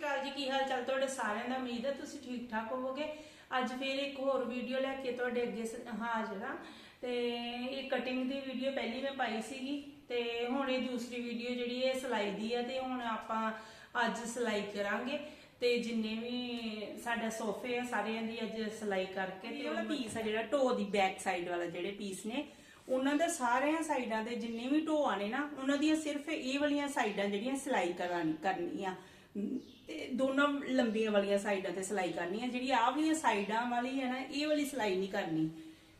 ਅਕਾਲ ਜੀ ਕੀ ਹਾਲ ਚਾਲ? ਤੁਹਾਡੇ ਸਾਰਿਆਂ ਦਾ ਉਮੀਦ ਹੈ ਤੁਸੀਂ ਠੀਕ ਠਾਕ ਹੋਵੋਗੇ। ਅੱਜ ਫੇਰ ਇੱਕ ਹੋਰ ਵੀਡੀਓ ਲੈ ਕੇ ਤੁਹਾਡੇ ਅੱਗੇ ਹਾਜ਼ਰ ਹਾਂ। ਤੇ ਇਹ ਕਟਿੰਗ ਦੀ ਵੀਡੀਓ ਪਹਿਲੀ ਮੈਂ ਪਾਈ ਸੀਗੀ ਤੇ ਹੁਣ ਇਹ ਦੂਸਰੀ ਵੀਡੀਓ ਜਿਹੜੀ ਹੈ ਸਿਲਾਈ ਦੀ ਹੈ ਤੇ ਹੁਣ ਆਪਾਂ ਅੱਜ ਸਿਲਾਈ ਕਰਾਂਗੇ। ਤੇ ਜਿੰਨੇ ਵੀ ਸਾਡਾ ਸੋਫੇ ਆ ਸਾਰਿਆਂ ਦੀ ਅੱਜ ਸਿਲਾਈ ਕਰਕੇ ਤੇ ਉਹਦਾ ਪੀਸ ਆ ਜਿਹੜਾ ਟੋ ਦੀ ਬੈਕ ਸਾਈਡ ਵਾਲਾ ਜਿਹੜੇ ਪੀਸ ਨੇ ਉਹਨਾਂ ਦੇ ਸਾਰਿਆਂ ਸਾਈਡਾਂ ਤੇ ਜਿੰਨੇ ਵੀ ਢੋਆਂ ਨੇ ਨਾ ਉਹਨਾਂ ਦੀਆਂ ਸਿਰਫ ਇਹ ਵਾਲੀਆਂ ਸਾਈਡਾਂ ਜਿਹੜੀਆਂ ਸਿਲਾਈ ਕਰਾਣੀ ਕਰਨੀ ਆ ਅਮ ਤੇ ਦੋਨੋਂ ਲੰਬੀਆਂ ਵਾਲੀਆਂ ਸਾਈਡਾਂ ਤੇ ਸਿਲਾਈ ਕਰਨੀ ਆ ਜਿਹੜੀ ਆਹ ਵਾਲੀਆਂ ਸਾਈਡਾਂ ਵਾਲੀ ਹੈ ਨਾ, ਇਹ ਵਾਲੀ ਸਿਲਾਈ ਨਹੀਂ ਕਰਨੀ।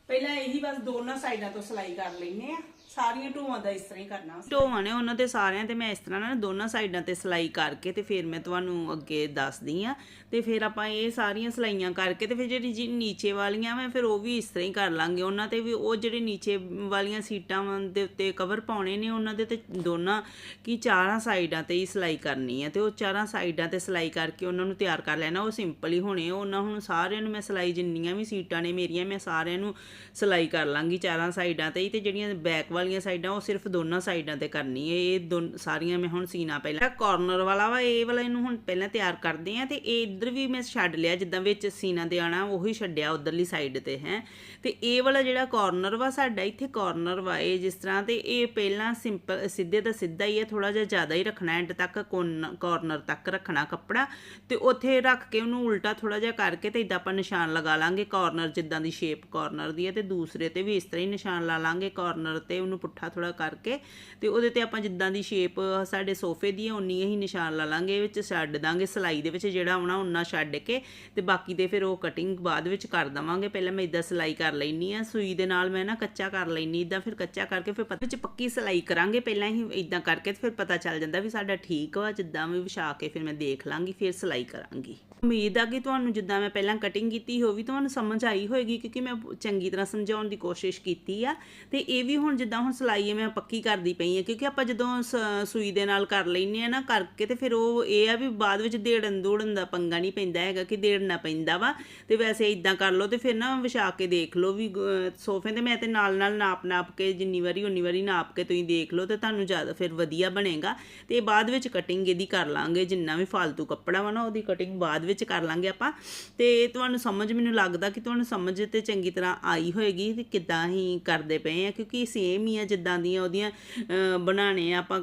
ਪਹਿਲਾਂ ਇਹੀ ਬਸ ਦੋਨਾਂ ਸਾਈਡਾਂ ਤੋਂ ਸਿਲਾਈ ਕਰ ਲੈਨੇ ਆ ਸਾਰੀਆਂ ਢੋਵਾਂ ਦਾ ਇਸ ਤਰ੍ਹਾਂ ਹੀ ਕਰਨਾ ਢੋਵਾਂ ਨੇ ਉਹਨਾਂ ਦੇ ਸਾਰਿਆਂ ਤੇ ਮੈਂ ਇਸ ਤਰ੍ਹਾਂ ਨਾ ਦੋਨਾਂ ਸਾਈਡਾਂ ਤੇ ਸਿਲਾਈ ਕਰਕੇ ਤੇ ਫਿਰ ਮੈਂ ਤੁਹਾਨੂੰ ਅੱਗੇ ਦੱਸਦੀ ਆ ਤੇ ਫਿਰ ਆਪਾਂ ਇਹ ਸਾਰੀਆਂ ਸਿਲਾਈਆਂ ਕਰਕੇ ਤੇ ਫਿਰ ਜਿਹੜੀ ਜੀ ਨੀਚੇ ਵਾਲੀਆਂ ਮੈਂ ਫਿਰ ਉਹ ਵੀ ਇਸ ਤਰ੍ਹਾਂ ਹੀ ਕਰ ਲਾਂਗੇ। ਉਹਨਾਂ ਤੇ ਵੀ ਉਹ ਜਿਹੜੇ ਨੀਚੇ ਵਾਲੀਆਂ ਸੀਟਾਂ ਦੇ ਉੱਤੇ ਕਵਰ ਪਾਉਣੇ ਨੇ, ਉਹਨਾਂ ਦੇ ਤੇ ਦੋਨਾਂ ਕੀ ਚਾਰਾਂ ਸਾਈਡਾਂ ਤੇ ਹੀ ਸਿਲਾਈ ਕਰਨੀ ਹੈ ਤੇ ਉਹ ਚਾਰਾਂ ਸਾਈਡਾਂ ਤੇ ਸਿਲਾਈ ਕਰਕੇ ਉਹਨਾਂ ਨੂੰ ਤਿਆਰ ਕਰ ਲੈਣਾ। ਉਹ ਸਿੰਪਲ ਹੀ ਹੋਣੇ ਉਹਨਾਂ ਹੁਣ ਸਾਰਿਆਂ ਨੂੰ ਮੈਂ ਸਿਲਾਈ ਜਿੰਨੀਆਂ ਵੀ ਸੀਟਾਂ ਨੇ ਮੇਰੀਆਂ, ਮੈਂ ਸਾਰਿਆਂ ਨੂੰ ਸਿਲਾਈ ਕਰ ਲਾਂਗੀ ਚਾਰਾਂ ਸਾਈਡਾਂ ਤੇ ਹੀ ਤੇ ਜਿਹੜੀਆਂ ਬੈਕ ਵਾਲੀਆਂ ਸਾਈਡਾਂ, ਉਹ ਸਿਰਫ ਦੋਨਾਂ ਸਾਈਡਾਂ ਤੇ ਕਰਨੀ ਹੈ। ਇਹ ਦੋ, ਸਾਰੀਆਂ ਮੈਂ ਹੁਣ ਸੀਨਾ ਪਹਿਲਾਂ। ਕਾਰਨਰ ਵਾਲਾ ਵਾ, ਇਹ ਵਾਲਾ ਇਹਨੂੰ ਹੁਣ ਪਹਿਲਾਂ ਤਿਆਰ ਕਰਦੇ ਆ ਤੇ ਇਹ ਇੱਧਰ ਵੀ ਮੈਂ ਛੱਡ ਲਿਆ, ਜਿੱਦਾਂ ਵਿੱਚ ਸੀਨਾ ਦੇ ਆਣਾ ਉਹੀ ਛੱਡਿਆ ਉਧਰਲੀ ਸਾਈਡ ਤੇ, ਹੈ। ਤੇ ਇਹ ਵਾਲਾ ਜਿਹੜਾ ਕਾਰਨਰ ਵਾ, ਸਾਡਾ ਇੱਥੇ ਕਾਰਨਰ ਵਾ, ਇਹ ਜਿਸ ਤਰ੍ਹਾਂ ਤੇ ਇਹ ਪਹਿਲਾਂ ਸਿੰਪਲ ਸਿੱਧੇ ਦਾ ਸਿੱਧਾ ਹੀ ਹੈ ਥੋੜਾ ਜਿਹਾ ਜ਼ਿਆਦਾ ਹੀ ਰੱਖਣਾ ਐਂਡ ਤੱਕ ਕਾਰਨਰ ਤੱਕ ਰੱਖਣਾ ਕੱਪੜਾ, ਤੇ ਉੱਥੇ ਰੱਖ ਕੇ ਉਹਨੂੰ ਉਲਟਾ ਥੋੜਾ ਜਿਹਾ ਕਰਕੇ ਤੇ ਇਦਾਂ ਆਪਾਂ ਨਿਸ਼ਾਨ ਲਗਾ ਲਾਂਗੇ ਕਾਰਨਰ ਜਿੱਦਾਂ ਦੀ ਸ਼ੇਪ ਕਾਰਨਰ ਦੀ ਹੈ, ਤੇ ਦੂਸਰੇ ਤੇ ਵੀ ਇਸ ਤਰ੍ਹਾਂ ਹੀ ਨਿਸ਼ਾਨ ਲਾ ਲਾਂਗੇ ਕਾਰਨਰ ਤੇ ਉਹਨੂੰ ਪੁੱਠਾ ਥੋੜਾ ਕਰਕੇ ਤੇ ਉਹਦੇ ਤੇ ਆਪਾਂ ਜਿੱਦਾਂ ਦੀ ਸ਼ੇਪ ਸਾਡੇ ਸੋਫੇ ਦੀ ਹੈ ਉਨੀ ਹੀ ਨਿਸ਼ਾਨ ਲਾ ਲਾਂਗੇ, ਵਿੱਚ ਛੱਡ ਦਾਂਗੇ ਸਿਲਾਈ ਦੇ ਵਿੱਚ ਜਿਹੜਾ ਆਉਣਾ ਉਹਨਾਂ ਛੱਡ ਕੇ ਤੇ ਬਾਕੀ ਦੇ ਫਿਰ ਉਹ ਕਟਿੰਗ ਬਾਅਦ ਵਿੱਚ ਕਰ ਦਵਾਂਗੇ। ਪਹਿਲਾਂ ਮੈਂ ਇਦਾਂ ਸਿਲਾਈ ਕਰ ਲੈਣੀ ਆ, ਸੂਈ ਦੇ ਨਾਲ ਮੈਂ ਨਾ ਕੱਚਾ ਕਰ ਲੈਣੀ ਇਦਾਂ ਫਿਰ ਕੱਚਾ ਕਰਕੇ ਫਿਰ ਪਤਾ ਵਿੱਚ ਪੱਕੀ ਸਿਲਾਈ ਕਰਾਂਗੇ। ਪਹਿਲਾਂ ਹੀ ਇਦਾਂ ਕਰਕੇ ਤੇ ਫਿਰ ਪਤਾ ਚੱਲ ਜਾਂਦਾ ਵੀ ਸਾਡਾ ਠੀਕ ਵਾ, ਜਿੱਦਾਂ ਵੀ ਵਿਛਾ ਕੇ ਫਿਰ ਮੈਂ ਦੇਖ ਲਾਂਗੀ, ਫਿਰ ਸਿਲਾਈ ਕਰਾਂਗੀ। ਉਮੀਦ ਆ ਕਿ ਤੁਹਾਨੂੰ ਜਿੱਦਾਂ ਮੈਂ ਪਹਿਲਾਂ ਕਟਿੰਗ ਕੀਤੀ ਹੋਵੇ ਤੁਹਾਨੂੰ ਸਮਝ ਆਈ ਹੋਏਗੀ, ਕਿਉਂਕਿ ਮੈਂ ਚੰਗੀ ਤਰ੍ਹਾਂ ਸਮਝਾਉਣ ਦੀ ਕੋਸ਼ਿਸ਼ ਕੀਤੀ ਆ। ਤੇ ਇਹ ਵੀ ਹੁਣ ਜਿੱਦਾਂ ਹੁਣ ਸਿਲਾਈ ਹੈ ਮੈਂ ਪੱਕੀ ਕਰਦੀ ਪਈ ਆ, ਕਿਉਂਕਿ ਆਪਾਂ ਜਦੋਂ ਸ- ਸੂਈ ਦੇ ਨਾਲ ਕਰ ਲੈਨੇ ਆ ਨਾ ਕਰਕੇ, ਤੇ ਫਿਰ ਉਹ ਇਹ ਆ ਵੀ ਬਾਅਦ ਵਿੱਚ ਦੇੜਨ ਦੂੜਨ ਦਾ ਪੰਗਾ ਨਹੀਂ ਪੈਂਦਾ ਹੈਗਾ ਕਿ ਦੇੜਨਾ ਪੈਂਦਾ ਵਾ। ਤੇ ਵੈਸੇ ਇਦਾਂ ਕਰ ਲਓ ਤੇ ਫਿਰ ਨਾ ਵਿਛਾ ਕੇ ਦੇਖ ਲਓ ਵੀ ਸੋਫੇ ਤੇ ਮੈਂ ਤੇ ਨਾਲ ਨਾਲ ਨਾਪ ਨਾਪ ਕੇ ਜਿੰਨੀ ਵਾਰੀ ਉਨੀ ਵਾਰੀ ਨਾਪ ਕੇ ਤੁਸੀਂ ਦੇਖ ਲਓ ਤੇ ਤੁਹਾਨੂੰ ਜ਼ਿਆਦਾ ਫਿਰ ਵਧੀਆ ਬਣੇਗਾ। ਤੇ ਬਾਅਦ ਵਿੱਚ ਕਟਿੰਗ ਇਹਦੀ ਕਰ ਲਾਂਗੇ, ਜਿੰਨਾ ਵੀ ਫालतू ਕੱਪੜਾ ਵਾ ਨਾ ਉਹਦੀ ਕਟਿੰਗ ਬਾਅਦ ਵਿੱਚ ਕਰ ਲਾਂਗੇ ਆਪਾਂ। ਤੇ ਤੁਹਾਨੂੰ ਸਮਝ ਮੈਨੂੰ ਲੱਗਦਾ ਕਿ ਤੁਹਾਨੂੰ ਸਮਝ ਤੇ ਚੰਗੀ ਤਰ੍ਹਾਂ ਆਈ ਹੋਏਗੀ ਕਿ ਕਿੱਦਾਂ ਹੀ ਕਰਦੇ ਪਏ ਆ ਕਿਉਂਕਿ ਸੇਮ ਹੀ ਆ ਜਿੱਦਾਂ ਦੀਆਂ ਉਹਦੀਆਂ ਅਹ, ਬਣਾਣੇ ਆ ਆਪਾਂ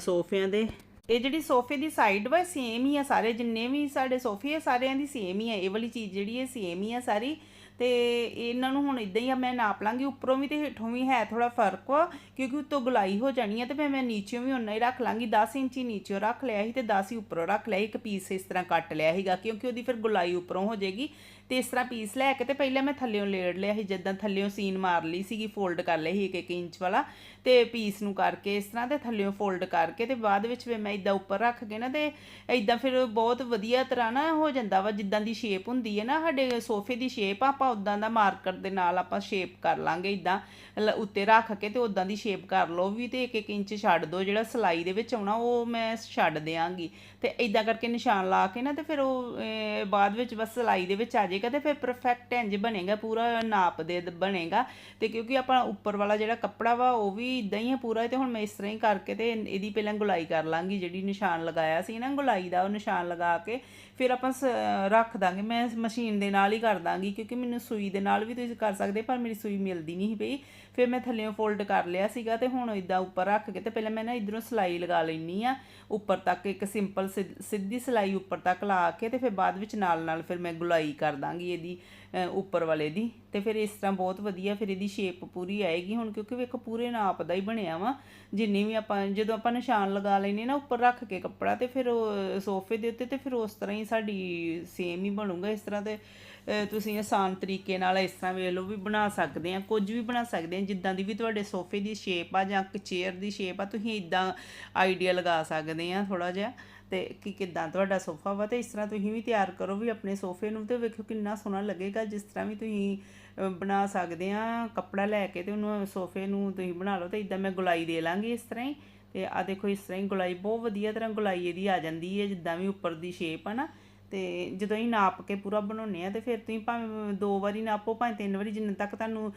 ਸੋਫਿਆਂ ਦੇ। ਇਹ ਜਿਹੜੀ ਸੋਫੇ ਦੀ ਸਾਈਡ ਵਾ ਸੇਮ ਹੀ ਆ ਸਾਰੇ ਜਿੰਨੇ ਵੀ ਸਾਡੇ ਸੋਫੇ ਆ ਸਾਰਿਆਂ ਦੀ ਸੇਮ ਹੀ ਆ। ਇਹ ਵਾਲੀ ਚੀਜ਼ ਜਿਹੜੀ ਹੈ ਸੇਮ ਹੀ ਆ ਸਾਰੀ। ਤੇ ਇਹਨਾਂ ਨੂੰ ਹੁਣ ਇਦਾਂ ਹੀ ਆ, ਮੈਂ ਨਾਪ ਲਾਂਗੀ, ਉੱਪਰੋਂ ਵੀ ਤੇ ਹੇਠੋਂ ਵੀ ਹੈ ਥੋੜਾ ਫ਼ਰਕ ਵਾ, ਕਿਉਂਕਿ ਉੱਤੋਂ ਗੁਲਾਈ ਹੋ ਜਾਣੀ ਹੈ ਤੇ ਫਿਰ ਮੈਂ ਨੀਚੇੋਂ ਵੀ ਉਨਾ ਹੀ ਰੱਖ ਲਾਂਗੀ 10 ਇੰਚੀ ਨੀਚੇੋਂ ਰੱਖ ਲਿਆ ਸੀ ਤੇ 10 ਹੀ ਉੱਪਰੋਂ ਰੱਖ ਲਿਆ ਇੱਕ ਪੀਸ ਇਸ ਤਰ੍ਹਾਂ ਕੱਟ ਲਿਆ ਸੀਗਾ, ਕਿਉਂਕਿ ਉਹਦੀ ਫਿਰ ਗੁਲਾਈ ਉੱਪਰੋਂ ਹੋ ਜਾਏਗੀ ਤੇ ਇਸ ਤਰ੍ਹਾਂ ਪੀਸ ਲੈ ਕੇ ਤੇ ਪਹਿਲਾਂ ਮੈਂ ਥੱਲਿਓਂ ਲੇੜ ਲਿਆ ਸੀ, ਜਿੱਦਾਂ ਥੱਲਿਓਂ ਸੀਨ ਮਾਰ ਲਈ ਸੀਗੀ, ਫੋਲਡ ਕਰ ਲਈ ਸੀ ਇੱਕ ਇੱਕ ਇੰਚ ਵਾਲਾ ਤੇ ਪੀਸ ਨੂੰ ਕਰਕੇ ਇਸ ਤਰ੍ਹਾਂ ਤੇ ਥੱਲਿਓਂ ਫੋਲਡ ਕਰਕੇ ਤੇ ਬਾਅਦ ਵਿੱਚ ਫਿਰ ਮੈਂ ਇਦਾਂ ਉੱਪਰ ਰੱਖ ਕੇ ਨਾ ਤੇ ਇਦਾਂ ਫਿਰ ਬਹੁਤ ਵਧੀਆ ਤਰ੍ਹਾਂ ਨਾ ਹੋ ਜਾਂਦਾ ਵਾ, ਜਿੱਦਾਂ ਦੀ ਸ਼ੇਪ ਹੁੰਦੀ ਹੈ ਨਾ, ਸਾਡੇ ਸੋਫੇ ਦੀ ਸ਼ੇਪ ਆਪਾਂ ਉਦਾਂ ਦਾ ਮਾਰਕਰ ਦੇ ਨਾਲ ਆਪਾਂ ਸ਼ੇਪ ਕਰ ਲਾਂਗੇ ਇਦਾਂ ਉੱਤੇ ਰੱਖ ਕੇ ਤੇ ਉਦਾਂ ਦੀ ਸ਼ੇਪ ਕਰ ਲਓ ਵੀ ਤੇ ਇੱਕ ਇੱਕ ਇੰਚ ਛੱਡ ਦਿਓ ਜਿਹੜਾ ਸਲਾਈ ਦੇ ਵਿੱਚ ਆਉਣਾ, ਉਹ ਮੈਂ ਛੱਡ ਦਿਆਂਗੀ। ਤੇ ਇਦਾਂ ਕਰਕੇ ਨਿਸ਼ਾਨ ਲਾ ਕੇ ਨਾ ਤੇ ਫਿਰ ਉਹ ਬਾਅਦ ਵਿੱਚ ਬਸ ਸਲਾਈ ਦੇ ਵਿੱਚ ਆ ਜਾਏਗਾ ਤੇ ਫਿਰ ਪਰਫੈਕਟ ਇੰਜ ਬਣੇਗਾ, ਪੂਰਾ ਨਾਪ ਦੇ ਬਣੇਗਾ। ਤੇ ਕਿਉਂਕਿ ਆਪਾਂ ਉੱਪਰ ਵਾਲਾ ਜਿਹੜਾ ਕੱਪੜਾ ਵਾ, ਉਹ ਵੀ ਇਦਾਂ ਹੀ ਆ ਪੂਰਾ, ਤੇ ਹੁਣ ਮੈਂ ਇਸ ਤਰ੍ਹਾਂ ਹੀ ਕਰਕੇ ਤੇ ਇਹਦੀ ਪਹਿਲਾਂ ਗੁਲਾਈ ਕਰ ਲਾਂਗੀ, ਜਿਹੜੀ ਨਿਸ਼ਾਨ ਲਗਾਇਆ ਸੀ ਨਾ ਗੁਲਾਈ ਦਾ, ਉਹ ਨਿਸ਼ਾਨ ਲਗਾ ਕੇ ਫਿਰ ਆਪਾਂ ਸ- ਰੱਖ ਦਾਂਗੇ। ਮੈਂ ਮਸ਼ੀਨ ਦੇ ਨਾਲ ਹੀ ਕਰ ਦਾਂਗੀ, ਕਿਉਂਕਿ ਮੈਨੂੰ ਸੂਈ ਦੇ ਨਾਲ ਵੀ ਤੁਸੀਂ ਕਰ ਸਕਦੇ, ਪਰ ਮੇਰੀ ਸੂਈ ਮਿਲਦੀ ਨਹੀਂ ਸੀ ਪਈ। ਫਿਰ ਮੈਂ ਥੱਲੇੋਂ ਫੋਲਡ ਕਰ ਲਿਆ ਸੀਗਾ ਤੇ ਹੁਣ ਇਦਾਂ ਉੱਪਰ ਰੱਖ ਕੇ ਤੇ ਪਹਿਲਾਂ ਮੈਂ ਨਾ ਇਧਰੋਂ ਸਲਾਈ ਲਗਾ ਲੈਣੀ ਆ ਉੱਪਰ ਤੱਕ ਇੱਕ ਸਿੰਪਲ ਸਿੱਧੀ ਸਲਾਈ ਉੱਪਰ ਤੱਕ ਲਾ ਕੇ ਤੇ ਫਿਰ ਬਾਅਦ ਵਿੱਚ ਨਾਲ ਨਾਲ ਫਿਰ ਮੈਂ ਗੁਲਾਈ ਕਰ ਦਾਂਗੀ ਇਹਦੀ। ਉੱਪਰ ਵਾਲੇ ਦੀ। ਤੇ ਫਿਰ ਇਸ ਤਰ੍ਹਾਂ ਬਹੁਤ ਵਧੀਆ ਫਿਰ ਇਹਦੀ ਸ਼ੇਪ ਪੂਰੀ ਆਏਗੀ। ਹੁਣ ਕਿਉਂਕਿ ਵੇਖੋ, ਪੂਰੇ ਨਾਪ ਦਾ ਹੀ ਬਣਿਆ ਵਾ। ਜਿੰਨੀ ਵੀ ਆਪਾਂ ਜਦੋਂ ਆਪਾਂ ਨਿਸ਼ਾਨ ਲਗਾ ਲੈਨੇ ਨਾ, ਉੱਪਰ ਰੱਖ ਕੇ ਕੱਪੜਾ ਤੇ ਫਿਰ ਉਹ ਸੋਫੇ ਦੇ ਉੱਤੇ ਤੇ ਫਿਰ ਉਸ ਤਰ੍ਹਾਂ ਹੀ ਸਾਡੀ ਸੇਮ ਹੀ ਬਣੂਗਾ। ਇਸ ਤਰ੍ਹਾਂ ਤੇ ਤੁਸੀਂ ਆਸਾਨ ਤਰੀਕੇ ਨਾਲ ਇਸ ਤਰ੍ਹਾਂ ਵੇਖ ਲਓ ਵੀ ਬਣਾ ਸਕਦੇ ਆ ਕੁਝ ਵੀ ਬਣਾ ਸਕਦੇ ਆ ਜਿੱਦਾਂ ਦੀ ਵੀ ਤੁਹਾਡੇ ਸੋਫੇ ਦੀ ਸ਼ੇਪ ਆ ਜਾਂ ਚੇਅਰ ਦੀ ਸ਼ੇਪ ਆ, ਤੁਸੀਂ ਇਦਾਂ ਆਈਡੀਆ ਲਗਾ ਸਕਦੇ ਆ ਥੋੜਾ ਜਿਹਾ। ਤੇ ਕਿ ਕਿਦਾਂ ਤੁਹਾਡਾ ਸੋਫਾ ਵਾ ਤੇ ਇਸ ਤਰ੍ਹਾਂ ਤੁਸੀਂ ਵੀ ਤਿਆਰ ਕਰੋ ਵੀ ਆਪਣੇ ਸੋਫੇ ਨੂੰ ਤੇ ਵੇਖੋ ਕਿੰਨਾ ਸੋਹਣਾ ਲੱਗੇਗਾ, ਜਿਸ ਤਰ੍ਹਾਂ ਵੀ ਤੁਸੀਂ ਬਣਾ ਸਕਦੇ ਆ ਕੱਪੜਾ ਲੈ ਕੇ ਤੇ ਉਹਨੂੰ ਸੋਫੇ ਨੂੰ ਤੁਸੀਂ ਬਣਾ ਲਓ ਤੇ ਇਦਾਂ ਮੈਂ ਗੁਲਾਈ ਦੇ ਲਾਂਗੀ ਇਸ ਤਰ੍ਹਾਂ ਹੀ। ਤੇ ਆ ਦੇਖੋ ਇਸ ਤਰ੍ਹਾਂ ਹੀ ਗੁਲਾਈ ਬਹੁਤ ਵਧੀਆ ਤਰ੍ਹਾਂ ਗੁਲਾਈ ਇਹਦੀ ਆ ਜਾਂਦੀ ਹੈ, ਜਿੱਦਾਂ ਵੀ ਉੱਪਰ ਦੀ ਸ਼ੇਪ ਆ ਨਾ। ਤੇ ਜਦੋਂ ਹੀ ਨਾਪ ਕੇ ਪੂਰਾ ਬਣਾਉਨੇ ਆ ਤੇ ਫਿਰ ਤੁਸੀਂ ਭਾਵੇਂ ਦੋ ਵਾਰੀ ਨਾਪੋ, ਭਾਵੇਂ ਤਿੰਨ ਵਾਰੀ, ਜਿੰਨੇ ਤੱਕ ਤੁਹਾਨੂੰ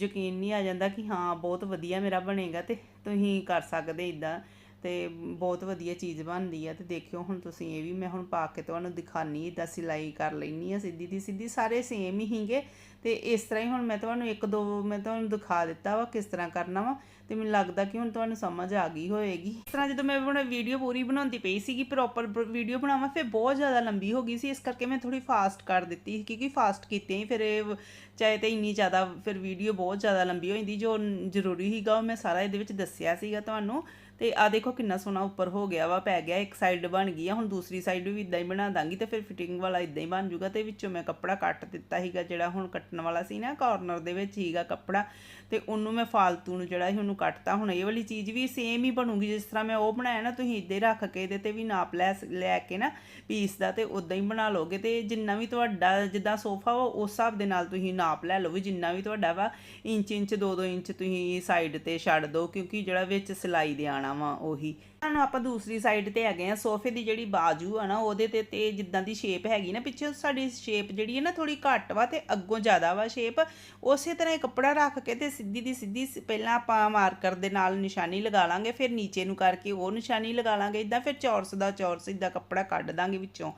ਯਕੀਨ ਨਹੀਂ ਆ ਜਾਂਦਾ ਕਿ ਹਾਂ, ਬਹੁਤ ਵਧੀਆ ਮੇਰਾ ਬਣੇਗਾ ਤੇ ਤੁਸੀਂ ਕਰ ਸਕਦੇ ਇਦਾਂ। ਤੇ ਬਹੁਤ ਵਧੀਆ ਚੀਜ਼ ਬਣਦੀ ਆ ਤੇ ਦੇਖਿਓ ਹੁਣ ਤੁਸੀਂ ਇਹ ਵੀ ਮੈਂ ਹੁਣ ਪਾ ਕੇ ਤੁਹਾਨੂੰ ਦਿਖਾਨੀ ਇਦਾਂ ਸਿਲਾਈ ਕਰ ਲੈਣੀ ਆ ਸਿੱਧੀ ਦੀ ਸਿੱਧੀ, ਸਾਰੇ ਸੇਮ ਹੀ ਹੀਗੇ ਤੇ ਇਸ ਤਰ੍ਹਾਂ ਹੀ ਹੁਣ ਮੈਂ ਤੁਹਾਨੂੰ ਇੱਕ ਦੋ, ਮੈਂ ਤੁਹਾਨੂੰ ਦਿਖਾ ਦਿੱਤਾ ਵਾ ਕਿਸ ਤਰ੍ਹਾਂ ਕਰਨਾ ਵਾ ਤੇ ਮੈਨੂੰ ਲੱਗਦਾ ਕਿ ਹੁਣ ਤੁਹਾਨੂੰ ਸਮਝ ਆ ਗਈ ਹੋਏਗੀ। ਇਸ ਤਰ੍ਹਾਂ ਜਦੋਂ ਮੈਂ ਹੁਣ ਵੀਡੀਓ ਪੂਰੀ ਬਣਾਉਂਦੀ ਪਈ ਸੀਗੀ ਪ੍ਰੋਪਰ ਵੀਡੀਓ ਬਣਾਵਾਂ, ਫਿਰ ਬਹੁਤ ਜ਼ਿਆਦਾ ਲੰਬੀ ਹੋ ਗਈ ਸੀ, ਇਸ ਕਰਕੇ ਮੈਂ ਥੋੜੀ ਫਾਸਟ ਕਰ ਦਿੱਤੀ ਕਿਉਂਕਿ ਫਾਸਟ ਕੀਤੇ ਹੀ ਫਿਰ ਇਹ ਚਾਹੇ ਤੇ ਇੰਨੀ ਜ਼ਿਆਦਾ ਫਿਰ ਵੀਡੀਓ ਬਹੁਤ ਜ਼ਿਆਦਾ ਲੰਬੀ ਹੋ ਜਾਂਦੀ, ਜੋ ਜ਼ਰੂਰੀ ਸੀਗਾ ਉਹ ਮੈਂ ਸਾਰਾ ਇਹਦੇ ਵਿੱਚ ਦੱਸਿਆ ਸੀਗਾ ਤੁਹਾਨੂੰ। ਤੇ ਆ ਦੇਖੋ ਕਿੰਨਾ ਸੋਹਣਾ ਉੱਪਰ ਹੋ ਗਿਆ ਵਾ, ਪੈ ਗਿਆ, ਇੱਕ ਸਾਈਡ ਬਣ ਗਈ ਆ, ਹੁਣ ਦੂਸਰੀ ਸਾਈਡ ਵੀ ਇਦਾਂ ਹੀ ਬਣਾ ਦਾਂਗੀ ਤੇ ਫਿਰ ਫਿਟਿੰਗ ਵਾਲਾ ਇਦਾਂ ਹੀ ਬਣ ਜੂਗਾ ਤੇ ਵਿੱਚੋਂ ਮੈਂ ਕੱਪੜਾ ਕੱਟ ਦਿੱਤਾ ਸੀਗਾ ਜਿਹੜਾ ਹੁਣ ਕੱਟਣ ਵਾਲਾ ਸੀ ਨਾ ਕਾਰਨਰ ਦੇ ਵਿੱਚ ਹੀਗਾ ਕੱਪੜਾ ਤੇ ਉਹਨੂੰ ਮੈਂ ਫਾਲਤੂ ਨੂੰ ਜਿਹੜਾ ਸੀ ਉਹਨੂੰ ਕੱਟਤਾ। ਹੁਣ ਇਹ ਵਾਲੀ ਚੀਜ਼ ਵੀ ਸੇਮ ਹੀ ਬਣੂਗੀ, ਜਿਸ ਤਰ੍ਹਾਂ ਮੈਂ ਉਹ ਬਣਾਇਆ ਨਾ ਤੁਸੀਂ ਇੱਦਾਂ ਹੀ ਰੱਖ ਕੇ ਇਹਦੇ ਤੇ ਵੀ ਨਾਪ ਲੈ ਲੈ ਕੇ ਨਾ ਪੀਸ ਦਾ ਤੇ ਉਦਾਂ ਹੀ ਬਣਾ ਲਓਗੇ ਤੇ ਜਿੰਨਾ ਵੀ ਤੁਹਾਡਾ ਜਿੱਦਾਂ ਸੋਫਾ ਵਾ ਉਸ ਹਿਸਾਬ ਦੇ ਨਾਲ ਤੁਸੀਂ ਨਾਪ ਲੈ ਲਓ ਵੀ ਜਿੰਨਾ ਵੀ ਤੁਹਾਡਾ ਵਾ ਇੰਚ ਇੰਚ 2-2 ਇੰਚ ਤੁਸੀਂ ਸਾਈਡ ਤੇ ਛੱਡ ਦਿਓ ਕਿਉਂਕਿ ਜਿਹੜਾ ਵਿੱਚ ਸਿਲਾਈ ਦੇ ਆਣਾ ਵਾ ਉਹੀ। ਹੁਣ ਆਪਾਂ ਦੂਸਰੀ ਸਾਈਡ ਤੇ ਹੈਗੇ ਆ, ਸੋਫੇ ਦੀ ਜਿਹੜੀ ਬਾਜੂ ਆ ਨਾ, ਉਹਦੇ ਤੇ ਤੇ ਜਿੱਦਾਂ ਦੀ ਸ਼ੇਪ ਹੈਗੀ ਨਾ, ਪਿੱਛੇ ਸਾਡੀ ਸ਼ੇਪ ਜਿਹੜੀ ਹੈ ਨਾ ਥੋੜੀ ਘੱਟ ਵਾ ਤੇ ਅੱਗੋਂ ਜ਼ਿਆਦਾ ਵਾ ਸ਼ੇਪ ਉਸੇ ਤਰ੍ਹਾਂ ਹੀ ਕੱਪੜਾ ਰੱਖ ਕੇ ਤੇ ਸਿੱਧੀ ਦੀ ਸਿੱਧੀ ਪਹਿਲਾਂ ਆਪਾਂ ਮਾਰਕਰ ਦੇ ਨਾਲ ਨਿਸ਼ਾਨੀ ਲਗਾ ਲਾਂਗੇ, ਫਿਰ ਨੀਚੇ ਨੂੰ ਕਰਕੇ ਉਹ ਨਿਸ਼ਾਨੀ ਲਗਾ ਲਾਂਗੇ ਇਦਾਂ ਫਿਰ ਚੌਰਸ ਦਾ ਚੌਰਸ ਇਦਾਂ ਕੱਪੜਾ ਕੱਢ ਦਾਂਗੇ ਵਿੱਚੋਂ।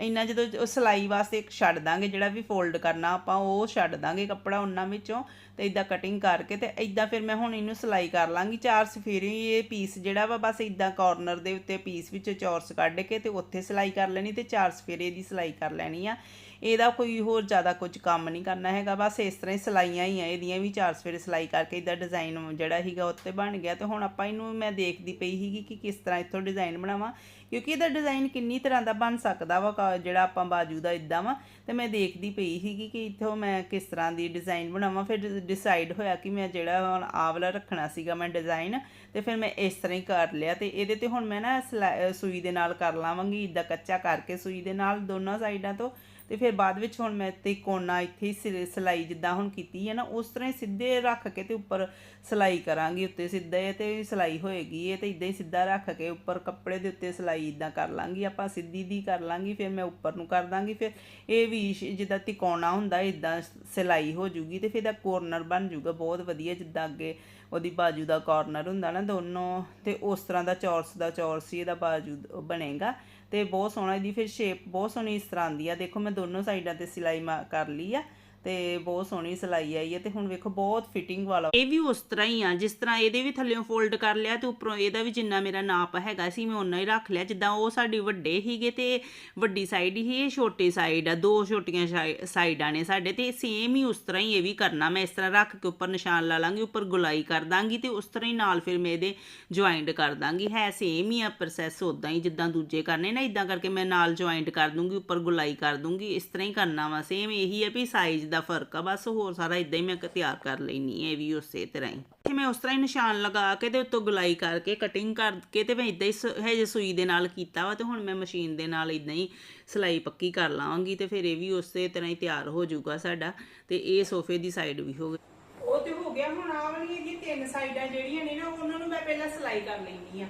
ਇੰਨਾ ਜਦੋਂ ਉਹ ਸਿਲਾਈ ਵਾਸਤੇ ਇੱਕ ਛੱਡ ਦਾਂਗੇ, ਜਿਹੜਾ ਵੀ ਫੋਲਡ ਕਰਨਾ ਆਪਾਂ, ਉਹ ਛੱਡ ਦਾਂਗੇ ਕੱਪੜਾ ਉਹਨਾਂ ਵਿੱਚੋਂ ਤੇ ਇਦਾਂ ਕਟਿੰਗ ਕਰਕੇ ਤੇ ਇਦਾਂ ਫਿਰ ਮੈਂ ਹੁਣ ਇਹਨੂੰ ਸਿਲਾਈ ਕਰ ਲਾਂਗੀ। ਚਾਰ ਸਫੇਰੇ ਇਹ ਪੀਸ ਜਿਹੜਾ ਵਾ, ਬਸ ਇਦਾਂ ਕਾਰਨਰ ਦੇ ਉੱਤੇ ਪੀਸ ਵਿੱਚੋਂ ਚੌਰਸ ਕੱਢ ਕੇ ਤੇ ਉੱਥੇ ਸਿਲਾਈ ਕਰ ਲੈਣੀ ਤੇ ਚਾਰ ਸਫੇਰੇ ਦੀ ਸਿਲਾਈ ਕਰ ਲੈਣੀ ਆ। ਇਹਦਾ ਕੋਈ ਹੋਰ ਜ਼ਿਆਦਾ ਕੁਝ ਕੰਮ ਨਹੀਂ ਕਰਨਾ ਹੈਗਾ, ਬਸ ਇਸ ਤਰ੍ਹਾਂ ਹੀ ਸਿਲਾਈਆਂ ਹੀ ਆ, ਇਹਦੀਆਂ ਵੀ ਚਾਰ ਸਫੇਰੇ ਸਿਲਾਈ ਕਰਕੇ ਇਦਾਂ ਡਿਜ਼ਾਈਨ ਜਿਹੜਾ ਸੀਗਾ ਉੱਤੇ ਬਣ ਗਿਆ ਤੇ ਹੁਣ ਆਪਾਂ ਇਹਨੂੰ ਮੈਂ ਦੇਖਦੀ ਪਈ ਸੀਗੀ ਕਿ ਕਿਸ ਤਰ੍ਹਾਂ ਇੱਥੋਂ ਡਿਜ਼ਾਈਨ ਬਣਾਵਾਂ। ਕਿਉਂਕਿ ਇਹਦਾ ਡਿਜ਼ਾਈਨ ਕਿੰਨੀ ਤਰ੍ਹਾਂ ਦਾ ਬਣ ਸਕਦਾ ਵਾ, ਕਾ- ਜਿਹੜਾ ਆਪਾਂ ਬਾਜੂ ਦਾ ਇਦਾਂ ਵਾ, ਤੇ ਮੈਂ ਦੇਖਦੀ ਪਈ ਸੀਗੀ ਕਿ ਇੱਥੋਂ ਮੈਂ ਕਿਸ ਤਰ੍ਹਾਂ ਦੀ ਡਿਜ਼ਾਈਨ ਬਣਾਵਾਂ। ਫਿਰ ਡਿਸਾਈਡ ਹੋਇਆ ਕਿ ਮੈਂ ਜਿਹੜਾ ਹੁਣ ਆਹ ਰੱਖਣਾ ਸੀਗਾ ਮੈਂ ਡਿਜ਼ਾਈਨ ਤੇ ਫਿਰ ਮੈਂ ਇਸ ਤਰ੍ਹਾਂ ਹੀ ਕਰ ਲਿਆ। ਤੇ ਇਹਦੇ ਤੇ ਹੁਣ ਮੈਂ ਨਾ ਸਿਲਾ- ਸੂਈ ਦੇ ਨਾਲ ਕਰ ਲਾਵਾਂਗੀ ਇਦਾਂ ਕੱਚਾ ਕਰਕੇ ਸੂਈ ਦੇ ਨਾਲ ਦੋਨਾਂ ਸਾਈਡਾਂ ਤੋਂ ਤੇ ਫਿਰ ਬਾਅਦ ਵਿੱਚ ਹੁਣ ਮੈਂ ਤੇ ਕੋਨਾ ਇੱਥੇ ਹੀ ਸਿ- ਸਿਲਾਈ ਜਿੱਦਾਂ ਹੁਣ ਕੀਤੀ ਹੈ ਨਾ, ਉਸ ਤਰ੍ਹਾਂ ਹੀ ਸਿੱਧੇ ਰੱਖ ਕੇ ਤੇ ਉੱਪਰ ਸਿਲਾਈ ਕਰਾਂਗੀ, ਉੱਤੇ ਸਿੱਧੇ ਤੇ ਸਿਲਾਈ ਹੋਏਗੀ, ਇਹ ਤੇ ਇਦਾਂ ਹੀ ਸਿੱਧਾ ਰੱਖ ਕੇ ਉੱਪਰ ਕੱਪੜੇ ਦੇ ਉੱਤੇ ਸਿਲਾਈ ਇਦਾਂ ਕਰ ਲਾਂਗੀ, ਆਪਾਂ ਸਿੱਧੀ ਦੀ ਕਰ ਲਾਂਗੀ, ਫਿਰ ਮੈਂ ਉੱਪਰ ਨੂੰ ਕਰ ਦਾਂਗੀ, ਫਿਰ ਇਹ ਵੀ ਜਿੱਦਾਂ ਤਿਕੋਣਾ ਹੁੰਦਾ, ਇਦਾਂ ਸਿਲਾਈ ਹੋ ਜੂਗੀ ਤੇ ਫਿਰ ਇਹਦਾ ਕੋਰਨਰ ਬਣ ਜੂਗਾ ਬਹੁਤ ਵਧੀਆ, ਜਿੱਦਾਂ ਅੱਗੇ ਉਹਦੀ ਬਾਜੂ ਦਾ ਕੋਰਨਰ ਹੁੰਦਾ ਨਾ ਦੋਨੋਂ, ਤੇ ਉਸ ਤਰ੍ਹਾਂ ਦਾ ਚੌਰਸ ਦਾ ਚੌਰਸ ਹੀ ਇਹਦਾ ਬਾਜੂ ਬਣੇਗਾ। ਤੇ ਬਹੁਤ ਸੋਹਣਾ ਇਹਦੀ ਫਿਰ ਸ਼ੇਪ ਬਹੁਤ ਸੋਹਣੀ ਇਸ ਤਰ੍ਹਾਂ ਆਉਂਦੀ ਆ। ਦੇਖੋ ਮੈਂ ਦੋਨੋਂ ਸਾਈਡਾਂ ਤੇ ਸਿਲਾਈ ਮਾ- ਕਰ ਲਈ ਆ। ਤੇ ਬਹੁਤ ਸੋਹਣੀ ਸਿਲਾਈ ਆਈ ਹੈ ਤੇ ਹੁਣ ਵੇਖੋ ਬਹੁਤ ਫਿਟਿੰਗ ਵਾਲਾ। ਇਹ ਵੀ ਉਸ ਤਰ੍ਹਾਂ ਹੀ ਆ, ਜਿਸ ਤਰ੍ਹਾਂ ਇਹਦੇ ਵੀ ਥੱਲੇੋਂ ਫੋਲਡ ਕਰ ਲਿਆ ਤੇ ਉੱਪਰੋਂ ਇਹਦਾ ਵੀ ਜਿੰਨਾ ਮੇਰਾ ਨਾਪ ਹੈਗਾ ਸੀ ਮੈਂ ਓਨਾ ਹੀ ਰੱਖ ਲਿਆ, ਜਿੱਦਾਂ ਉਹ ਸਾਡੀ ਵੱਡੇ ਹੀਗੇ ਤੇ ਵੱਡੀ ਸਾਈਡ ਹੀ, ਇਹ ਛੋਟੀ ਸਾਈਡ ਆ, ਦੋ ਛੋਟੀਆਂ ਸਾਈ- ਸਾਈਡਾਂ ਨੇ ਸਾਡੇ ਤੇ ਸੇਮ ਹੀ ਉਸ ਤਰ੍ਹਾਂ ਹੀ ਇਹ ਵੀ ਕਰਨਾ, ਮੈਂ ਇਸ ਤਰ੍ਹਾਂ ਰੱਖ ਕੇ ਉੱਪਰ ਨਿਸ਼ਾਨ ਲਾ ਲਾਂਗੀ, ਉੱਪਰ ਗੁਲਾਈ ਕਰ ਦਾਂਗੀ ਤੇ ਉਸ ਤਰ੍ਹਾਂ ਹੀ ਨਾਲ ਫਿਰ ਮੈਂ ਇਹਦੇ ਜੁਆਇੰਟ ਕਰ ਦਾਂਗੀ, ਹੈ ਸੇਮ ਹੀ ਆ ਪ੍ਰੋਸੈਸ ਉਦਾਂ ਹੀ ਜਿੱਦਾਂ ਦੂਜੇ ਕਰਨੇ ਨਾ ਇਦਾਂ ਕਰਕੇ ਮੈਂ ਨਾਲ ਜੁਆਇੰਟ ਕਰ ਦੂੰਗੀ, ਉੱਪਰ ਗੁਲਾਈ ਕਰ ਦੂੰਗੀ, ਇਸ ਤਰ੍ਹਾਂ ਹੀ ਕਰਨਾ ਵਾ ਸੇਮ ਇਹੀ ਹੈ ਵੀ ਸਾਈਜ਼ ਦਾ ਫ਼ਰਕ ਆ, ਬਸ ਹੋਰ ਸਾਰਾ ਇਦਾਂ ਹੀ ਮੈਂ ਤਿਆਰ ਕਰ ਲੈਣੀ ਹੈ, ਇਹ ਵੀ ਉਸੇ ਤਰ੍ਹਾਂ ਹੀ। ਤੇ ਮੈਂ ਉਸ ਤਰ੍ਹਾਂ ਹੀ ਨਿਸ਼ਾਨ ਲਗਾ ਕੇ ਤੇ ਉੱਤੋਂ ਗੁਲਾਈ ਕਰਕੇ ਕਟਿੰਗ ਕਰਕੇ ਤੇ ਮੈਂ ਇਦਾਂ ਹੀ ਸ- ਹਜੇ ਸੂਈ ਦੇ ਨਾਲ ਕੀਤਾ ਵਾ ਤੇ ਹੁਣ ਮੈਂ ਮਸ਼ੀਨ ਦੇ ਨਾਲ ਇਦਾਂ ਹੀ ਸਿਲਾਈ ਪੱਕੀ ਕਰ ਲਾਵਾਂਗੀ ਤੇ ਫਿਰ ਇਹ ਵੀ ਉਸੇ ਤਰ੍ਹਾਂ ਹੀ ਤਿਆਰ ਹੋ ਜਾਊਗਾ ਸਾਡਾ ਤੇ ਇਹ ਸੋਫੇ ਦੀ ਸਾਈਡ ਵੀ ਹੋ ਗਈ। ਉਹ ਤੇ ਹੋ ਗਿਆ, ਹੁਣ ਆ ਵਾਲੀਆਂ ਜੀ ਤਿੰਨ ਸਾਈਡਾਂ ਜਿਹੜੀਆਂ ਨੇ ਨਾ, ਉਹਨਾਂ ਨੂੰ ਮੈਂ ਪਹਿਲਾਂ ਸਿਲਾਈ ਕਰ ਲੈਣੀ ਆ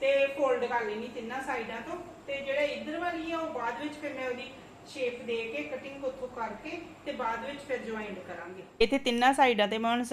ਤੇ ਫੋਲਡ ਕਰ ਲੈਣੀ ਤਿੰਨਾਂ ਸਾਈਡਾਂ ਤੋਂ ਤੇ ਜਿਹੜਾ ਇੱਧਰ ਵਾਲੀ ਆ, ਉਹ ਬਾਅਦ ਵਿੱਚ ਫਿਰ ਮੈਂ ਉਹਦੀ ਸ਼ੇਪ ਦੇ ਕੇ ਕਟਿੰਗ ਉੱਥੋਂ ਕਰਕੇ ਤੇ ਬਾਅਦ ਵਿੱਚ ਫਿਰ ਜੁਆਇੰਟ ਕਰਾਂਗੇ। ਇੱਥੇ ਤਿੰਨਾਂ ਸਾਈਡਾਂ ਤੇ ਮੈਂ ਹੁਣ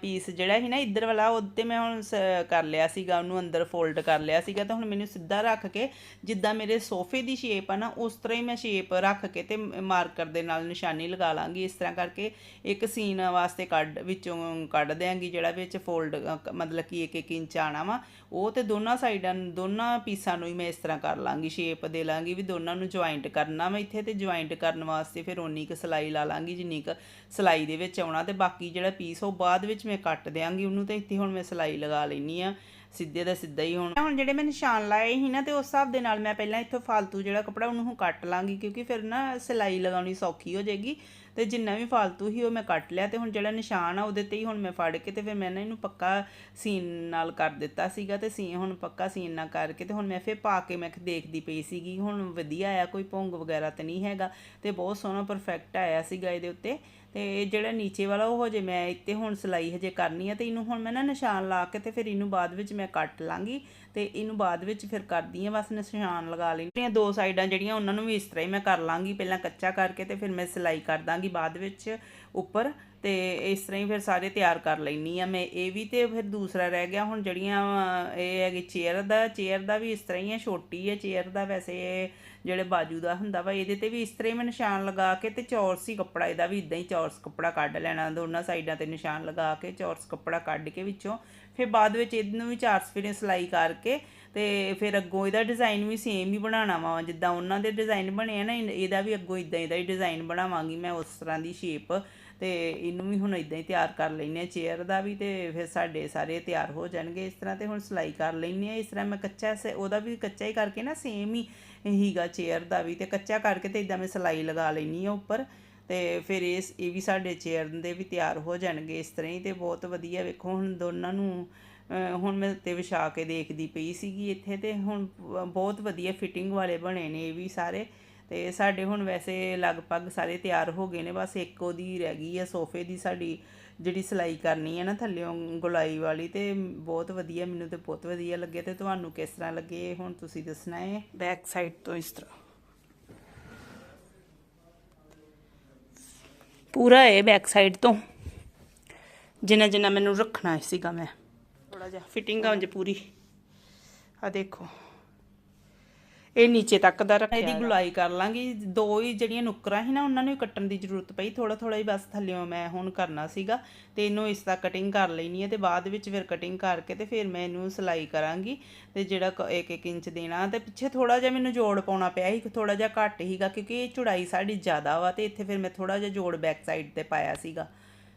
ਪੀਸ ਜਿਹੜਾ ਸੀ ਨਾ, ਇੱਧਰ ਵਾਲਾ ਉਹਤੇ ਮੈਂ ਹੁਣ ਕਰ ਲਿਆ ਸੀਗਾ, ਉਹਨੂੰ ਅੰਦਰ ਫੋਲਡ ਕਰ ਲਿਆ ਸੀਗਾ ਤਾਂ ਹੁਣ ਮੈਨੂੰ ਸਿੱਧਾ ਰੱਖ ਕੇ, ਜਿੱਦਾਂ ਮੇਰੇ ਸੋਫੇ ਦੀ ਸ਼ੇਪ ਆ ਨਾ, ਉਸ ਤਰ੍ਹਾਂ ਹੀ ਮੈਂ ਸ਼ੇਪ ਰੱਖ ਕੇ ਤੇ ਮਾਰਕਰ ਦੇ ਨਾਲ ਨਿਸ਼ਾਨੀ ਲਗਾ ਲਾਂਗੀ। ਇਸ ਤਰ੍ਹਾਂ ਕਰਕੇ ਇੱਕ ਸੀਨ ਵਾਸਤੇ ਕੱਢ, ਵਿੱਚੋਂ ਕੱਢ ਦਿਆਂਗੀ, ਜਿਹੜਾ ਵਿੱਚ ਫੋਲਡ ਮਤਲਬ ਕਿ ਇੱਕ ਇੱਕ ਇੰਚ ਆਣਾ ਵਾ। ਉਹ ਤੇ ਦੋਨਾਂ ਸਾਈਡਾਂ, ਦੋਨਾਂ ਪੀਸਾਂ ਨੂੰ ਹੀ ਮੈਂ ਇਸ ਤਰ੍ਹਾਂ ਕਰ ਲਾਂਗੀ ਸ਼ੇਪ ਦੇ ਲਾਂਗੀ, ਵੀ ਦੋਨਾਂ ਨੂੰ ਜੁਆਇੰਟ ਕਰਨਾ ਮੈਂ ਇੱਥੇ ਤੇ ਜੁਆਇੰਟ ਕਰਨ ਵਾਸਤੇ ਫਿਰ ਓਨੀ ਕੁ ਸਿਲਾਈ ਲਾ ਲਾਂਗੀ, ਜਿੰਨੀ ਕੁ ਸਿਲਾਈ ਦੇ ਵਿੱਚ ਆਉਣਾ ਤੇ ਬਾਕੀ ਜਿਹੜਾ ਪੀਸ ਉਹ ਬਾਅਦ ਵਿੱਚ ਮੈਂ ਕੱਟ ਦਿਆਂਗੀ, ਉਹਨੂੰ ਤੇ ਇੱਥੇ ਹੁਣ ਮੈਂ ਸਿਲਾਈ ਲਗਾ ਲੈਣੀ ਆ ਸਿੱਧੇ ਦਾ ਸਿੱਧਾ ਹੀ ਹੁਣ। ਹੁਣ ਜਿਹੜੇ ਮੈਂ ਨਿਸ਼ਾਨ ਲਾਏ ਸੀ ਨਾ ਤੇ ਉਸ ਹਿਸਾਬ ਦੇ ਨਾਲ ਮੈਂ ਪਹਿਲਾਂ ਇੱਥੋਂ ਫਾਲਤੂ ਜਿਹੜਾ ਕੱਪੜਾ ਉਹਨੂੰ ਕੱਟ ਲਾਂਗੀ, ਕਿਉਂਕਿ ਫਿਰ ਨਾ ਸਿਲਾਈ ਲਗਾਉਣੀ ਸੌਖੀ ਹੋ ਜਾਏਗੀ। ਤੇ ਜਿੰਨਾ ਵੀ ਫਾਲਤੂ ਹੀ ਉਹ ਮੈਂ ਕੱਟ ਲਿਆ ਤੇ ਹੁਣ ਜਿਹੜਾ ਨਿਸ਼ਾਨ ਆ ਉਹਦੇ ਤੇ ਹੀ ਹੁਣ ਮੈਂ ਫੜ ਕੇ ਤੇ ਫਿਰ ਮੈਂ ਨਾ ਇਹਨੂੰ ਪੱਕਾ ਸੀਨ ਨਾਲ ਕਰ ਦਿੱਤਾ ਸੀਗਾ ਤੇ ਸੀ ਹੁਣ ਪੱਕਾ ਸੀਨ ਨਾਲ ਕਰਕੇ ਤੇ ਹੁਣ ਮੈਂ ਫਿਰ ਪਾ ਕੇ ਮੈਂ ਦੇਖਦੀ ਪਈ ਸੀਗੀ। ਹੁਣ ਵਧੀਆ ਆਇਆ ਕੋਈ ਭੁੰਗ ਵਗੈਰਾ ਤੇ ਨਹੀਂ ਹੈਗਾ ਤੇ ਬਹੁਤ ਸੋਹਣਾ ਪਰਫੈਕਟ ਆਇਆ ਸੀਗਾ ਇਹਦੇ ਉੱਤੇ ਤੇ ਜਿਹੜਾ ਨੀਚੇ ਵਾਲਾ ਉਹ ਹਜੇ ਮੈਂ ਇੱਥੇ ਹੁਣ ਸਿਲਾਈ ਹਜੇ ਕਰਨੀ ਆ ਤੇ ਇਹਨੂੰ ਹੁਣ ਮੈਂ ਨਾ ਨਿਸ਼ਾਨ ਲਾ ਕੇ ਤੇ ਫਿਰ ਇਹਨੂੰ ਬਾਅਦ ਵਿੱਚ ਮੈਂ ਕੱਟ ਲਾਂਗੀ ਤੇ ਇਹਨੂੰ ਬਾਅਦ ਵਿੱਚ ਫਿਰ ਕਰਦੀ ਆ ਬਸ ਨਿਸ਼ਾਨ ਲਗਾ ਲੈਣੀ ਜਿਹੜੀਆਂ ਦੋ ਸਾਈਡਾਂ ਜਿਹੜੀਆਂ ਉਹਨਾਂ ਨੂੰ ਵੀ ਇਸ ਤਰ੍ਹਾਂ ਹੀ ਮੈਂ ਕਰ ਲਾਂਗੀ, ਪਹਿਲਾਂ ਕੱਚਾ ਕਰਕੇ ਤੇ ਫਿਰ ਮੈਂ ਸਿਲਾਈ ਕਰ ਦਾਂਗੀ ਬਾਅਦ ਵਿੱਚ ਉੱਪਰ ਤੇ ਇਸ ਤਰ੍ਹਾਂ ਹੀ ਫਿਰ ਸਾਰੇ ਤਿਆਰ ਕਰ ਲੈਣੀ ਆ ਮੈਂ। ਇਹ ਵੀ ਤੇ ਫਿਰ ਦੂਸਰਾ ਰਹਿ ਗਿਆ, ਹੁਣ ਜਿਹੜੀਆਂ ਇਹ ਹੈਗੀ ਚੇਅਰ ਦਾ ਚੇਅਰ ਦਾ ਵੀ ਇਸ ਤਰ੍ਹਾਂ ਹੀ ਹੈ, ਛੋਟੀ ਹੈ ਚੇਅਰ ਦਾ ਵੈਸੇ ਜਿਹੜੇ ਬਾਜੂ ਦਾ ਹੁੰਦਾ ਵਾ, ਇਹਦੇ ਤੇ ਵੀ ਇਸ ਤਰ੍ਹਾਂ ਹੀ ਮੈਂ ਨਿਸ਼ਾਨ ਲਗਾ ਕੇ ਤੇ ਚੌਰਸੀ ਕੱਪੜਾ, ਇਹਦਾ ਵੀ ਇਦਾਂ ਹੀ ਚੌਰਸ ਕੱਪੜਾ ਕੱਢ ਲੈਣਾ, ਦੋਨਾਂ ਸਾਈਡਾਂ ਤੇ ਨਿਸ਼ਾਨ ਲਗਾ ਕੇ ਚੌਰਸ ਕੱਪੜਾ ਕੱਢ ਕੇ ਵਿੱਚੋਂ ਫਿਰ ਬਾਅਦ ਵਿੱਚ ਇਹਨੂੰ ਵੀ ਚਾਰ ਸਫੇਰੇ ਸਿਲਾਈ ਕਰਕੇ ਤੇ ਫਿਰ ਅੱਗੋਂ ਇਹਦਾ ਡਿਜ਼ਾਈਨ ਵੀ ਸੇਮ ਹੀ ਬਣਾਉਣਾ ਵਾ, ਜਿੱਦਾਂ ਉਹਨਾਂ ਦੇ ਡਿਜ਼ਾਈਨ ਬਣੇ ਆ ਨਾ ਇਹਦਾ ਵੀ ਅੱਗੋਂ ਇਦਾਂ ਇਹਦਾ ਹੀ ਡਿਜ਼ਾਈਨ ਬਣਾਵਾਂਗੀ ਮੈਂ ਉਸ ਤਰ੍ਹਾਂ ਦੀ ਸ਼ੇਪ ਤੇ ਇਹਨੂੰ ਵੀ ਹੁਣ ਇਦਾਂ ਹੀ ਤਿਆਰ ਕਰ ਲੈਨੇ ਆ ਚੇਅਰ ਦਾ ਵੀ ਤੇ ਫਿਰ ਸਾਡੇ ਸਾਰੇ ਤਿਆਰ ਹੋ ਜਾਣਗੇ ਇਸ ਤਰ੍ਹਾਂ ਤੇ ਹੁਣ ਸਿਲਾਈ ਕਰ ਲੈਨੇ ਆ, ਇਸ ਤਰ੍ਹਾਂ ਮੈਂ ਕੱਚਾ ਸੇ ਉਹਦਾ ਵੀ ਕੱਚਾ ਹੀ ਕਰਕੇ ਨਾ ਸੇਮ ਹੀ ਹੀਗਾ ਚੇਅਰ ਦਾ ਵੀ ਤੇ ਕੱਚਾ ਕਰਕੇ ਤੇ ਇਦਾਂ ਮੈਂ ਸਿਲਾਈ ਲਗਾ ਲੈਨੀ ਆ ਉੱਪਰ ਤੇ ਫਿਰ ਇਸ, ਇਹ ਵੀ ਸਾਡੇ ਚੇਅਰ ਦੇ ਵੀ ਤਿਆਰ ਹੋ ਜਾਣਗੇ ਇਸ ਤਰ੍ਹਾਂ ਹੀ ਤੇ ਬਹੁਤ ਵਧੀਆ ਵੇਖੋ, ਹੁਣ ਦੋਨਾਂ ਨੂੰ ਹੁਣ ਮੈਂ ਉੱਤੇ ਵਿਛਾ ਕੇ ਦੇਖਦੀ ਪਈ ਸੀਗੀ ਇੱਥੇ ਤੇ ਹੁਣ ਬਹੁਤ ਵਧੀਆ ਫਿਟਿੰਗ ਵਾਲੇ ਬਣੇ ਨੇ ਇਹ ਵੀ ਸਾਰੇ ਤੇ ਸਾਡੇ ਹੁਣ ਵੈਸੇ ਲਗਭਗ ਸਾਰੇ ਤਿਆਰ ਹੋ ਗਏ ਨੇ, ਬਸ ਇੱਕ ਉਹਦੀ ਰਹਿ ਗਈ ਹੈ ਸੋਫੇ ਦੀ ਸਾਡੀ ਜਿਹੜੀ ਸਿਲਾਈ ਕਰਨੀ ਹੈ ਨਾ ਥੱਲਿਓਂ ਗੁਲਾਈ ਵਾਲੀ ਤੇ ਬਹੁਤ ਵਧੀਆ, ਮੈਨੂੰ ਤੇ ਬਹੁਤ ਵਧੀਆ ਲੱਗੇ ਤੇ ਤੁਹਾਨੂੰ ਕਿਸ ਤਰ੍ਹਾਂ ਲੱਗੇ ਹੁਣ ਤੁਸੀਂ ਦੱਸਣਾ ਹੈ ਬੈਕ ਸਾਈਡ ਤੋਂ ਇਸ ਤਰ੍ਹਾਂ। ਪੂਰਾ ਹੈ ਬੈਕ ਸਾਈਡ ਤੋਂ। ਜਿੰਨਾ ਜਿੰਨਾ ਮੈਨੂੰ ਰੱਖਣਾ ਸੀਗਾ ਮੈਂ। ਥੋੜਾ ਜਿਹਾ ਫਿਟਿੰਗ ਆ ਜੇ ਪੂਰੀ। ਆ ਦੇਖੋ। ਇਹ ਨੀਚੇ ਤੱਕ ਦਾ ਰੱਖਿਆ ਇਹਦੀ ਗੁਲਾਈ ਕਰ ਲਾਂਗੀ। ਦੋ ਹੀ ਜਿਹੜੀਆਂ ਨੁੱਕਰਾਂ ਸੀ ਨਾ ਉਹਨਾਂ ਨੂੰ ਹੀ ਕੱਟਣ ਦੀ ਜ਼ਰੂਰਤ ਪਈ। ਥੋੜਾ ਥੋੜਾ ਹੀ ਬਸ ਥੱਲਿਓਂ ਮੈਂ ਹੁਣ ਕਰਨਾ ਸੀਗਾ ਤੇ ਇਹਨੂੰ ਇਸ ਦਾ ਕਟਿੰਗ ਕਰ ਲੈਣੀ ਹੈ ਤੇ ਬਾਅਦ ਵਿੱਚ ਫਿਰ ਕਟਿੰਗ ਕਰਕੇ ਤੇ ਫਿਰ ਮੈਂ ਇਹਨੂੰ ਸਿਲਾਈ ਕਰਾਂਗੀ ਤੇ ਜਿਹੜਾ 1-1 ਇੰਚ ਦੇਣਾ ਤੇ ਪਿੱਛੇ ਥੋੜਾ ਜਿਹਾ ਮੈਨੂੰ ਜੋੜ ਪਾਉਣਾ ਪਿਆ ਸੀ ਥੋੜਾ ਜਿਹਾ ਘੱਟ ਹੀਗਾ ਕਿਉਂਕਿ ਇਹ ਚੁੜਾਈ ਸਾਡੀ ਜ਼ਿਆਦਾ ਵਾ ਤੇ ਇੱਥੇ ਫਿਰ ਮੈਂ ਥੋੜਾ ਜਿਹਾ ਜੋੜ ਬੈਕ ਸਾਈਡ ਤੇ ਪਾਇਆ ਸੀਗਾ।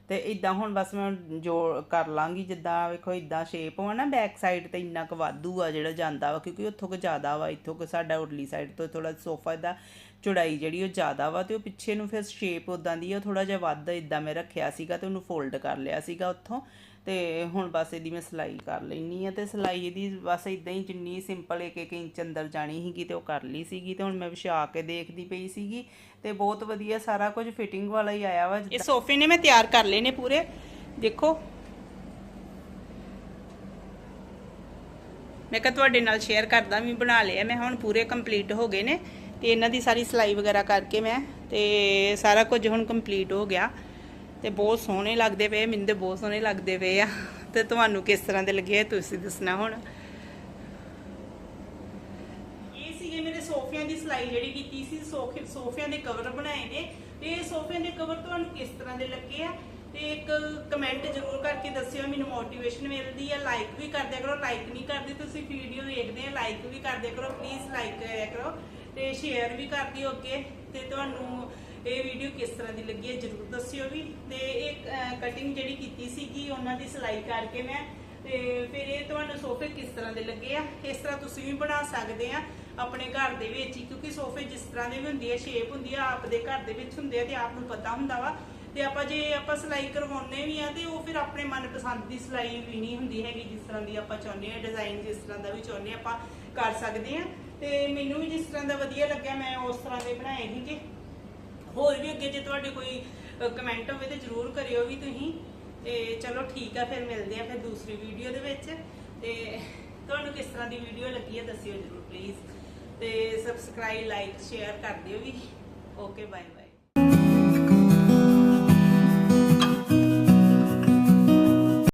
ਤੇ ਇਦਾਂ ਹੁਣ ਬਸ ਮੈਂ ਜੋੜ ਕਰ ਲਾਂਗੀ, ਜਿੱਦਾਂ ਵੇਖੋ ਇਦਾਂ ਸ਼ੇਪ ਵਾ ਨਾ ਬੈਕ ਸਾਈਡ ਤੇ ਇੰਨਾ ਕੁ ਵਾਧੂ ਆ ਜਿਹੜਾ ਜਾਂਦਾ ਵਾ, ਕਿਉਂਕਿ ਉੱਥੋਂ ਕੁ ਜ਼ਿਆਦਾ ਵਾ, ਇੱਥੋਂ ਕੁ ਸਾਡਾ ਉਰਲੀ ਸਾਈਡ ਤੋਂ ਥੋੜਾ ਸੋਫਾ ਦਾ ਚੌੜਾਈ ਜਿਹੜੀ ਉਹ ਜ਼ਿਆਦਾ ਵਾ ਤੇ ਉਹ ਪਿੱਛੇ ਨੂੰ ਫਿਰ ਸ਼ੇਪ ਉਦਾਂ ਦੀ ਆ ਥੋੜਾ ਜਿਹਾ ਵੱਧ ਇਦਾਂ ਮੈਂ ਰੱਖਿਆ ਸੀਗਾ ਤੇ ਉਹਨੂੰ ਫੋਲਡ ਕਰ ਲਿਆ ਸੀਗਾ ਉੱਥੋਂ। ਤੇ ਹੁਣ ਬਸ ਇਹਦੀ ਮੈਂ ਸਿਲਾਈ ਕਰ ਲੈਣੀ ਆ ਤੇ ਸਿਲਾਈ ਇਹਦੀ ਬਸ ਇਦਾਂ ਹੀ ਜਿੰਨੀ ਸਿੰਪਲ ਇੱਕ ਇੱਕ ਇੰਚ ਅੰਦਰ ਜਾਣੀ ਸੀਗੀ ਤੇ ਉਹ ਕਰ ਲਈ ਸੀਗੀ ਤੇ ਹੁਣ ਮੈਂ ਵਿਛਾ ਕੇ ਦੇਖਦੀ ਪਈ ਸੀਗੀ ਤੇ ਬਹੁਤ ਵਧੀਆ ਸਾਰਾ ਕੁਝ ਫਿਟਿੰਗ ਵਾਲਾ ਹੀ ਆਇਆ ਵਾ ਇਹ ਸੋਫੇ ਨੇ ਮੈਂ ਤਿਆਰ ਕਰ ਲਏ ਨੇ ਪੂਰੇ। ਦੇਖੋ। ਮੈਂ ਕਿਹਾ ਤੁਹਾਡੇ ਨਾਲ ਸ਼ੇਅਰ ਕਰਦਾ ਵੀ ਬਣਾ ਲਿਆ। ਮੈਂ ਹੁਣ ਪੂਰੇ ਕੰਪਲੀਟ ਹੋ ਗਏ ਨੇ ਤੇ ਇਹਨਾਂ ਦੀ ਸਾਰੀ ਸਿਲਾਈ ਵਗੈਰਾ ਕਰਕੇ ਮੈਂ ਤੇ ਸਾਰਾ ਕੁਝ ਹੁਣ ਕੰਪਲੀਟ ਹੋ ਗਿਆ। ਤੇ ਬਹੁਤ ਸੋਹਣੇ ਲੱਗਦੇ ਪਏ, ਮੈਨੂੰ ਤੇ ਬਹੁਤ ਸੋਹਣੇ ਲੱਗਦੇ ਪਏ ਆ। ਤੇ ਤੁਹਾਨੂੰ ਕਿਸ ਤਰ੍ਹਾਂ ਦੇ ਲੱਗੇ ਤੁਸੀਂ ਦੱਸਣਾ ਹੁਣ? ਇਹ ਸੀਗੇ ਮੇਰੇ ਸੋਫਿਆਂ ਦੀ ਸਿਲਾਈ ਜਿਹੜੀ ਕੀਤੀ ਸੀ ਸੋਫਿਆਂ ਦੇ ਕਵਰ ਬਣਾਏ ਨੇ। ਤੇ ਸੋਫਿਆਂ ਦੇ ਕਵਰ ਤੁਹਾਨੂੰ ਕਿਸ ਤਰ੍ਹਾਂ ਦੇ ਲੱਗੇ ਆ? ਤੇ ਇੱਕ ਕਮੈਂਟ ਜ਼ਰੂਰ ਕਰਕੇ ਦੱਸਿਓ, ਮੈਨੂੰ ਮੋਟੀਵੇਸ਼ਨ ਮਿਲਦੀ ਆ ਲਾਈਕ ਵੀ ਕਰਦੇ ਕਰੋ ਲਾਈਕ ਨਹੀਂ ਕਰਦੇ ਤੁਸੀਂ ਵੀਡੀਓ ਵੇਖਦੇ ਆ ਲਾਈਕ ਵੀ ਕਰਦੇ ਕਰੋ ਪਲੀਜ਼ ਲਾਈਕ ਕਰਿਆ ਕਰੋ। ਤੇ ਸ਼ੇਅਰ ਵੀ ਕਰ ਦਿਓ ਅੱਗੇ, ਤੇ ਤੁਹਾਨੂੰ ਇਹ ਵੀਡੀਓ ਕਿਸ ਤਰ੍ਹਾਂ ਦੀ ਲੱਗੀ ਹੈ ਜ਼ਰੂਰ ਦੱਸਿਓ ਵੀ। ਤੇ ਇਹ ਕਟਿੰਗ ਜਿਹੜੀ ਕੀਤੀ ਸੀਗੀ, ਉਹਨਾਂ ਦੀ ਸਿਲਾਈ ਕਰਕੇ ਮੈਂ, ਤੇ ਫਿਰ ਇਹ ਤੁਹਾਨੂੰ ਸੋਫੇ ਕਿਸ ਤਰ੍ਹਾਂ ਦੇ ਲੱਗੇ ਆ? ਇਸ ਤਰ੍ਹਾਂ ਤੁਸੀਂ ਵੀ ਬਣਾ ਸਕਦੇ ਆ ਆਪਣੇ ਘਰ ਦੇ ਵਿੱਚ ਹੀ, ਕਿਉਂਕਿ ਸੋਫੇ ਜਿਸ ਤਰ੍ਹਾਂ ਦੇ ਵੀ ਹੁੰਦੀ ਆ ਸ਼ੇਪ ਹੁੰਦੀ ਆ, ਆਪ ਦੇ ਘਰ ਦੇ ਵਿੱਚ ਹੁੰਦੇ ਆ ਤੇ ਆਪ ਨੂੰ ਪਤਾ ਹੁੰਦਾ ਵਾ। ਤੇ ਆਪਾਂ ਜੇ ਆਪਾਂ ਸਿਲਾਈ ਕਰਵਾਉਨੇ ਵੀ ਆ, ਤੇ ਉਹ ਫਿਰ ਆਪਣੇ ਮਨਪਸੰਦ ਦੀ ਸਿਲਾਈ ਵੀ ਨਹੀਂ ਹੁੰਦੀ ਹੈਗੀ, ਜਿਸ ਤਰ੍ਹਾਂ ਦੀ ਆਪਾਂ ਚਾਹੁੰਦੇ ਆ ਡਿਜ਼ਾਈਨ ਜਿਸ ਤਰ੍ਹਾਂ ਦਾ ਵੀ ਚਾਹੁੰਦੇ ਆ, ਆਪਾਂ ਕਰ ਸਕਦੇ ਆ। ਤੇ ਮੈਨੂੰ ਵੀ ਜਿਸ ਤਰ੍ਹਾਂ ਦਾ ਵਧੀਆ ਲੱਗਿਆ, ਮੈਂ ਉਸ ਤਰ੍ਹਾਂ ਦੇ ਬਣਾਏ ਸੀਗੇ। ਹੋਰ ਵੀ ਅੱਗੇ ਜੇ ਤੁਹਾਡੇ ਕੋਈ ਕਮੈਂਟ ਹੋਵੇ ਤੇ ਜਰੂਰ ਕਰਿਓ ਵੀ ਤੁਸੀਂ। ਤੇ ਚਲੋ ਠੀਕ ਆ, ਫਿਰ ਮਿਲਦੇ ਆ ਫਿਰ ਦੂਸਰੀ ਵੀਡੀਓ ਦੇ ਵਿੱਚ। ਤੇ ਤੁਹਾਨੂੰ ਕਿਸ ਤਰ੍ਹਾਂ ਦੀ ਵੀਡੀਓ ਲੱਗੀ ਹੈ ਦੱਸਿਓ ਜਰੂਰ ਪਲੀਜ਼ ਤੇ ਸਬਸਕ੍ਰਾਈਬ ਲਾਈਕ ਸ਼ੇਅਰ ਕਰ ਦਿਓ ਵੀ। Okay bye bye